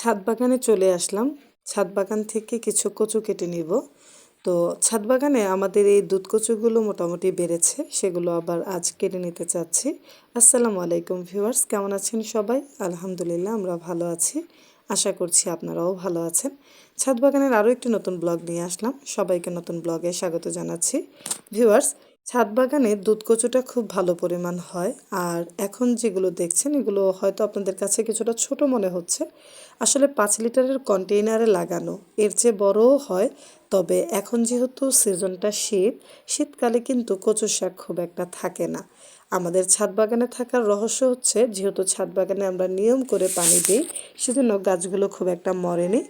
ছাদ বাগানে চলে আসলাম। ছাদ বাগান থেকে কিছু কচু কেটে নিব। তো ছাদ বাগানে আমাদের এই দুধ কচুগুলো মোটামুটি বেড়েছে, সেগুলো আবার আজ কেটে নিতে চাচ্ছি। আসসালামু আলাইকুম ভিউয়ার্স, কেমন আছেন সবাই? আলহামদুলিল্লাহ, আমরা ভালো আছি। আশা করছি আপনারাও ভালো আছেন। ছাদ বাগানের আরও একটি নতুন ব্লগ নিয়ে আসলাম। সবাইকে নতুন ব্লগে স্বাগত জানাচ্ছি। ভিউয়ার্স ছাদ বাগানে দুধ কচুটা খুব ভালো পরিমাণ হয়। আর এখন যেগুলো দেখছেন, এগুলো হয়তো আপনাদের কাছে কিছুটা ছোট মনে হচ্ছে। আসলে পাঁচ লিটারের কন্টেইনারে লাগানো, এর চেয়ে বড়ও হয়। তবে এখন যেহেতু সিজনটা শীত, শীতকালে কিন্তু কচু শাক খুব একটা থাকে না। আমাদের ছাদ বাগানে থাকার রহস্য হচ্ছে, যেহেতু ছাদ বাগানে আমরা নিয়ম করে পানি দিই, সেজন্য গাছগুলো খুব একটা মরেনি।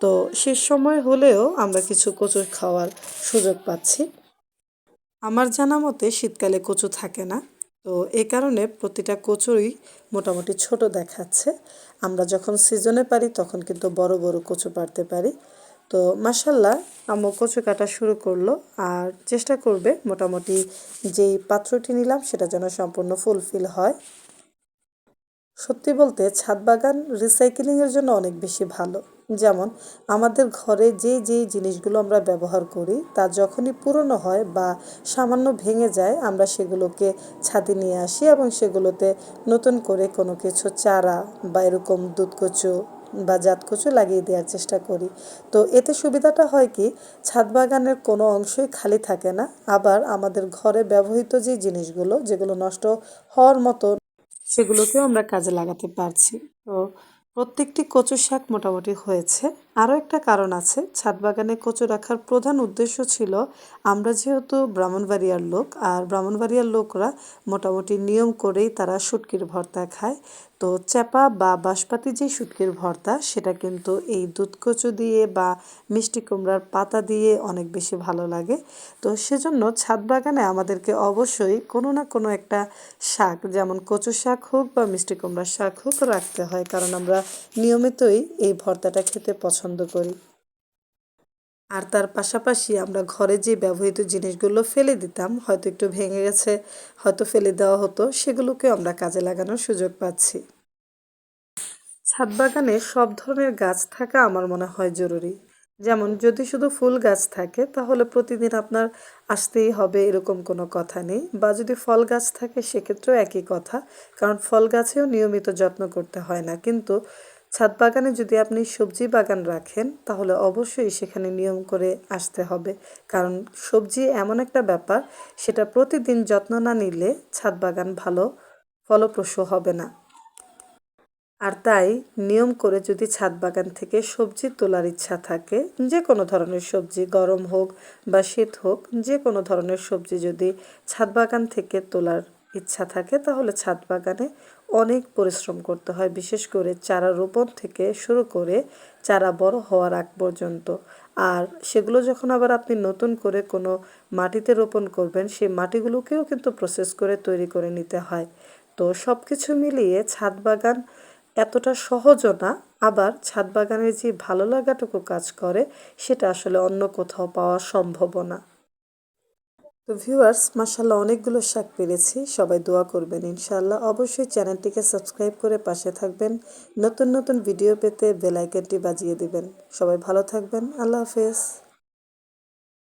তো শেষ সময় হলেও আমরা কিছু কচু খাওয়ার সুযোগ পাচ্ছি। আমার জানা মতে শীতকালে কচু থাকে না। তো এ কারণে প্রতিটা কচুরই মোটামুটি ছোট দেখাচ্ছে। আমরা যখন সিজনে পারি তখন কিন্তু বড় বড় কচু পারতে পারি। তো মাসাল্লাহ আম্মু কচু কাটা শুরু করল আর চেষ্টা করবে মোটামুটি যেই পাত্রটি নিলাম সেটা যেন সম্পূর্ণ ফুলফিল হয়। সত্যি বলতে ছাদ বাগান রিসাইকেলিংয়ের জন্য অনেক বেশি ভালো। যেমন আমাদের ঘরে যে যে জিনিসগুলো আমরা ব্যবহার করি তা যখনই পুরনো হয় বা সামান্য ভেঙে যায়, আমরা সেগুলোকে ছাদে নিয়ে আসি এবং সেগুলোতে নতুন করে কোনো কিছু চারা বা এরকম দুধকচু বা জাতকচু লাগিয়ে দেওয়ার চেষ্টা করি। তো এতে সুবিধাটা হয় কি, ছাদ বাগানের কোনো অংশই খালি থাকে না, আবার আমাদের ঘরে ব্যবহৃত যে জিনিসগুলো, যেগুলো নষ্ট হওয়ার মতো, সেগুলোকেও আমরা কাজে লাগাতে পারছি। তো প্রত্যেকটি কচু শাক মোটামুটি হয়েছে। আরও একটা কারণ আছে, ছাদ বাগানে কচু রাখার প্রধান উদ্দেশ্য ছিল, আমরা যেহেতু ব্রাহ্মণবাড়িয়ার লোক, আর ব্রাহ্মণবাড়িয়ার লোকরা মোটামুটি নিয়ম করেই তারা শুটকির ভর্তা খায়। তো চ্যাপা বা বাঁশপাতি যে শুটকির ভর্তা, সেটা কিন্তু এই দুধ কচু দিয়ে বা মিষ্টি কুমড়ার পাতা দিয়ে অনেক বেশি ভালো লাগে। তো সেজন্য ছাদ বাগানে আমাদেরকে অবশ্যই কোনো না কোনো একটা শাক, যেমন কচু শাক হোক বা মিষ্টি কুমড়ার শাক হোক, রাখতে হয়। কারণ আমরা নিয়মিতই এই ভর্তাটা খেতে পছন্দ করি। আর তার পাশাপাশি আমরা ঘরে যে ব্যবহৃত জিনিসগুলো ফেলে দিতাম, হয়তো একটু ভেঙে গেছে, হয়তো ফেলে দেওয়া হতো, সেগুলোকে আমরা কাজে লাগানোর সুযোগ পাচ্ছি। ছাদ বাগানে সব ধরনের গাছ থাকা আমার মনে হয় জরুরি। যেমন যদি শুধু ফুল গাছ থাকে, তাহলে প্রতিদিন আপনার আসতেই হবে এরকম কোনো কথা নেই। বা যদি ফল গাছ থাকে, সেক্ষেত্রেও একই কথা, কারণ ফল গাছেও নিয়মিত যত্ন করতে হয় না। কিন্তু ছাদ বাগানে যদি আপনি সবজি বাগান রাখেন, তাহলে অবশ্যই সেখানে নিয়ম করে আসতে হবে। কারণ সবজি এমন একটা ব্যাপার, সেটা প্রতিদিন যত্ন না নিলে ছাদ বাগান ভালো ফলপ্রসূ হবে না। আর তাই নিয়ম করে যদি ছাদ বাগান থেকে সবজি তোলার ইচ্ছা থাকে, যে কোনো ধরনের সবজি, গরম হোক বা শীত হোক, যে কোনো ধরনের সবজি যদি ছাদ বাগান থেকে তোলার ইচ্ছা থাকে, তাহলে ছাদ বাগানে অনেক পরিশ্রম করতে হয়, বিশেষ করে চারা রোপণ থেকে শুরু করে চারা বড় হওয়ার আগ পর্যন্ত। আর সেগুলো যখন আবার আপনি নতুন করে কোনো মাটিতে রোপণ করবেন, সেই মাটিগুলোকেও কিন্তু প্রসেস করে তৈরি করে নিতে হয়। তো সব কিছু মিলিয়ে ছাদ বাগান এতটা সহজও না, আবার ছাদ বাগানের যে ভালো লাগাটুকু কাজ করে, সেটা আসলে অন্য কোথাও পাওয়া সম্ভবও না। তো ভিউয়ার্স মাসাল্লাহ অনেকগুলো শাক পেরেছি। সবাই দোয়া করবেন ইনশাল্লাহ অবশ্যই চ্যানেলটিকে সাবস্ক্রাইব করে পাশে থাকবেন। নতুন নতুন ভিডিও পেতে বেলাইকনটি বাজিয়ে দেবেন। সবাই ভালো থাকবেন। আল্লাহ হাফেজ।